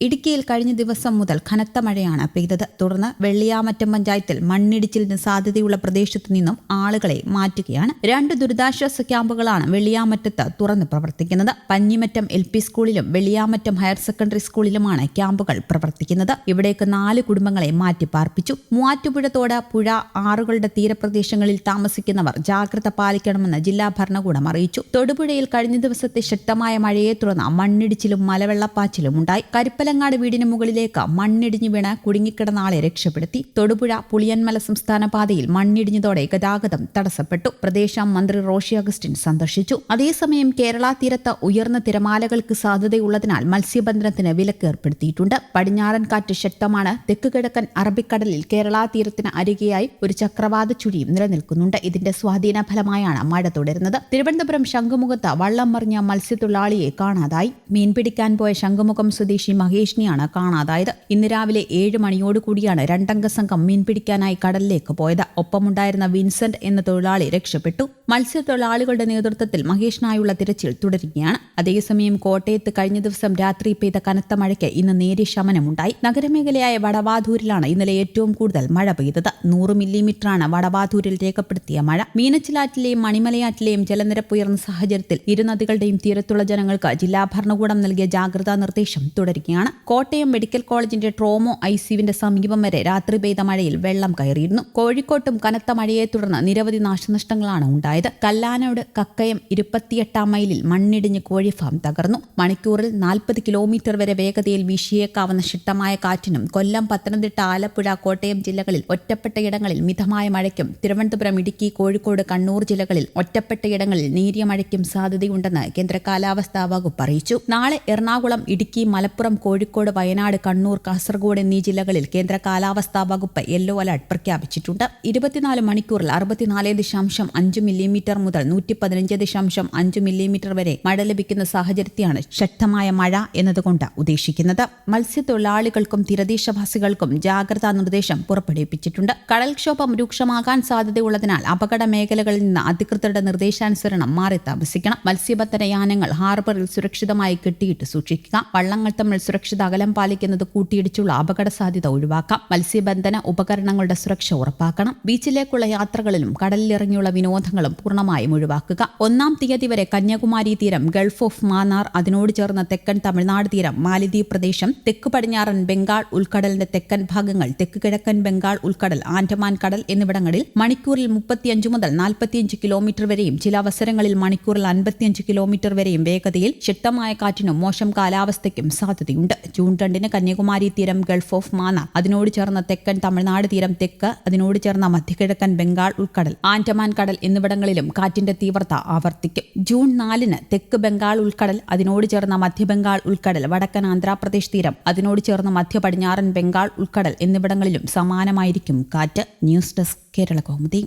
ഇടുക്കിയിൽ കഴിഞ്ഞ ദിവസം മുതൽ കനത്ത മഴയാണ് പെയ്തത്. തുടർന്ന് വെള്ളിയാമറ്റം പഞ്ചായത്തിൽ മണ്ണിടിച്ചിലിന് സാധ്യതയുള്ള പ്രദേശത്തു നിന്നും ആളുകളെ മാറ്റുകയാണ്. രണ്ട് ദുരിതാശ്വാസ ക്യാമ്പുകളാണ് വെള്ളിയാമറ്റത്ത് തുറന്ന് പ്രവർത്തിക്കുന്നത്. പഞ്ഞിമറ്റം എൽ പി സ്കൂളിലും വെള്ളിയാമറ്റം ഹയർ സെക്കൻഡറി സ്കൂളിലുമാണ് ക്യാമ്പുകൾ പ്രവർത്തിക്കുന്നത്. ഇവിടേക്ക് നാല് കുടുംബങ്ങളെ മാറ്റി പാർപ്പിച്ചു. പുഴ ആറുകളുടെ തീരപ്രദേശങ്ങളിൽ താമസിക്കുന്നവർ ജാഗ്രത പാലിക്കണമെന്ന് ജില്ലാ ഭരണകൂടം അറിയിച്ചു. തൊടുപുഴയിൽ കഴിഞ്ഞ ദിവസത്തെ ശക്തമായ മഴയെ തുടർന്ന് മണ്ണിടിച്ചിലും മലവെള്ളപ്പാച്ചിലും ഉണ്ടായി. കരിപ്പലങ്ങാട് വീടിന് മുകളിലേക്ക് മണ്ണിടിഞ്ഞു വീണ് കുടുങ്ങിക്കിടന്ന ആളെ രക്ഷപ്പെടുത്തി. തൊടുപുഴ പുളിയന്മല സംസ്ഥാന പാതയിൽ മണ്ണിടിഞ്ഞതോടെ ഗതാഗതം തടസ്സപ്പെട്ടു. പ്രദേശം മന്ത്രി റോഷി അഗസ്റ്റിൻ സന്ദർശിച്ചു. അതേസമയം കേരള തീരത്ത് ഉയർന്ന തിരമാലകൾക്ക് സാധ്യതയുള്ളതിനാൽ മത്സ്യബന്ധനത്തിന് വിലക്ക് ഏർപ്പെടുത്തിയിട്ടുണ്ട് പടിഞ്ഞാറൻ കാറ്റ് ശക്തമാണ്. തെക്ക് കിഴക്കൻ അറബിക്കടലിൽ കേരള തീരത്തിന് അരികെയായി ഒരു ചക്രവാത ചുഴിയും നിലനിൽക്കുന്നുണ്ട്. ഇതിന്റെ സ്വാധീന ഫലമായാണ് മഴ തുടരുന്നത്. തിരുവനന്തപുരം ശംഖുമുഖത്ത് വള്ളം മറിഞ്ഞ മത്സ്യത്തൊഴിലാളിയെ കാണാതായി. മീൻ പിടിക്കാൻ പോയ ശംഖുമുഖം സ്വദേശി മഹേഷിനെയാണ് കാണാതായത് ഇന്ന് രാവിലെ ഏഴ് മണിയോടുകൂടിയാണ് രണ്ടംഗ സംഘം മീൻ പിടിക്കാനായി കടലിലേക്ക് പോയത്. ഒപ്പമുണ്ടായിരുന്ന വിൻസെന്റ് എന്ന തൊഴിലാളി രക്ഷപ്പെട്ടു. മത്സ്യത്തൊഴിലാളികളുടെ നേതൃത്വത്തിൽ മഹേഷിനായുള്ള തിരച്ചിൽ തുടരുകയാണ്. അതേസമയം കോട്ടയത്ത് കഴിഞ്ഞ ദിവസം രാത്രി പെയ്ത കനത്ത മഴയ്ക്ക് ഇന്ന് നേരിയ ശമനമുണ്ടായി. നഗരമേഖലയായ വടവാതൂരിലാണ് ഇന്നലെ ഏറ്റവും കൂടുതൽ മഴ പെയ്തത്. നൂറ് മില്ലിമീറ്ററാണ് വടവാധൂരിൽ രേഖപ്പെടുത്തിയ മഴ. മീനച്ചിലാറ്റിലെയും മണിമലയാറ്റിലെയും ജലനിരപ്പ് ഉയർന്ന സാഹചര്യത്തിൽ ഇരുനദികളുടെയും തീരത്തുള്ള ജനങ്ങൾക്ക് ജില്ലാ ഭരണകൂടം നൽകിയ ജാഗ്രതാ നിർദ്ദേശം തുടരുകയാണ്. കോട്ടയം മെഡിക്കൽ കോളേജിന്റെ ട്രോമോ ഐസിയുവിന്റെ സമീപം വരെ രാത്രി പെയ്ത മഴയിൽ വെള്ളം കയറിയിരുന്നു. കോഴിക്കോട്ടും കനത്ത മഴയെ തുടർന്ന് നിരവധി നാശനഷ്ടങ്ങളാണ് ഉണ്ടായത്. കല്ലാനോട് കക്കയം ഇരുപത്തിയെട്ടാം മൈലിൽ മണ്ണിടിഞ്ഞ് കോഴി ഫാം തകർന്നു. മണിക്കൂറിൽ നാൽപ്പത് കിലോമീറ്റർ വരെ വേഗതയിൽ വീശിയേക്കാവുന്ന ശക്തമായ കാറ്റിനും കൊല്ലം പത്തനംതിട്ട ആലപ്പുഴ കോട്ടയം ജില്ലകളിൽ ഒറ്റപ്പെട്ട ഇടങ്ങളിൽ മിതമായ മഴയ്ക്കും തിരുവനന്തപുരം ഇടുക്കി കോഴിക്കോട് കണ്ണൂർ ജില്ലകളിൽ ഒറ്റപ്പെട്ട ഇടങ്ങളിൽ നേരിയ മഴയ്ക്കും സാധ്യതയുണ്ടെന്ന് കേന്ദ്ര കാലാവസ്ഥാ വകുപ്പ് അറിയിച്ചു. നാളെ എറണാകുളം ഇടുക്കി മലപ്പുറം കോഴിക്കോട് വയനാട് കണ്ണൂർ കാസർഗോഡ് എന്നീ ജില്ലകളിൽ കേന്ദ്ര കാലാവസ്ഥാ വകുപ്പ് യെല്ലോ അലർട്ട് പ്രഖ്യാപിച്ചിട്ടുണ്ട്. ഇരുപത്തിനാല് മണിക്കൂറിൽ അറുപത്തിനാല് ദശാംശം അഞ്ച് മില്ലിമീറ്റർ മുതൽ നൂറ്റി പതിനഞ്ച് ദശാംശം അഞ്ച് മില്ലിമീറ്റർ വരെ മഴ ലഭിക്കുന്ന സാഹചര്യത്തെയാണ് ശക്തമായ മഴ എന്നതുകൊണ്ട് ഉദ്ദേശിക്കുന്നത്. മത്സ്യത്തൊഴിലാളികൾക്കും തീരദേശവാസികൾക്കും ജാഗ്രതാ നിർദ്ദേശം പുറപ്പെടുവിപ്പിച്ചിട്ടുണ്ട്. കടൽക്ഷോഭം രൂക്ഷമാകാൻ സാധ്യതയുള്ളതിനാൽ അപകട മേഖലകളിൽ നിന്ന് അധികൃതരുടെ നിർദ്ദേശാനുസരണം മാറി താമസിക്കണം. മത്സ്യബന്ധന യാനങ്ങൾ ഹാർബറിൽ സുരക്ഷിതമായി കെട്ടിയിട്ട് സൂക്ഷിക്കുക. വള്ളങ്ങൾ തമ്മിൽ സുരക്ഷിത അകലം പാലിക്കുന്നത് കൂട്ടിയിടിച്ചുള്ള അപകട സാധ്യത ഒഴിവാക്കാം. മത്സ്യബന്ധന ഉപകരണങ്ങളുടെ സുരക്ഷ ഉറപ്പാക്കണം. ബീച്ചിലേക്കുള്ള യാത്രകളിലും കടലിലിറങ്ങിയുള്ള വിനോദങ്ങളും പൂർണമായും ഒഴിവാക്കുക. ഒന്നാം തീയതി വരെ കന്യാകുമാരി തീരം ഗൾഫ് ഓഫ് മാന്നാർ അതിനോട് ചേർന്ന തെക്കൻ തമിഴ്നാട് തീരം മാലിദ്വീപ് പ്രദേശം തെക്ക് പടിഞ്ഞാറൻ ബംഗാൾ ഉൾക്കടലിന്റെ തെക്കൻ ഭാഗങ്ങൾ തെക്ക് കിഴക്കൻ ബംഗാൾ ഉൾക്കടൽ ആൻഡമാൻ കടൽ എന്നിവിടങ്ങളിൽ മണിക്കൂറിൽ മുപ്പത്തിയഞ്ച് മുതൽ നാൽപ്പത്തിയഞ്ച് കിലോമീറ്റർ വരെയും ചില അവസരങ്ങളിൽ മണിക്കൂറിൽ അൻപത്തിയഞ്ച് കിലോമീറ്റർ വരെയും വേഗതയിൽ ശക്തമായ കാറ്റിനും മോശം കാലാവസ്ഥയ്ക്കും സാധ്യതയുണ്ട്. ജൂൺ രണ്ടിന് കന്യാകുമാരി തീരം ഗൾഫ് ഓഫ് മാന അതിനോട് ചേർന്ന തെക്കൻ തമിഴ്നാട് തീരം തെക്ക് അതിനോട് ചേർന്ന മധ്യകിഴക്കൻ ബംഗാൾ ഉൾക്കടൽ. ആൻഡമാൻ കടൽ എന്നിവിടങ്ങളിലും കാറ്റിന്റെ തീവ്രത ആവർത്തിക്കും. ജൂൺ നാലിന് തെക്ക് ബംഗാൾ ഉൾക്കടൽ അതിനോട് ചേർന്ന മധ്യബംഗാൾ ഉൾക്കടൽ വടക്കൻ ആന്ധ്രാപ്രദേശ് തീരം അതിനോട് ചേർന്ന മധ്യ പടിഞ്ഞാറൻ ബംഗാൾ ഉൾക്കടൽ എന്നിവിടങ്ങളിലും സമാനമായിരിക്കും കാറ്റ്. News desk Kerala Kaumudi.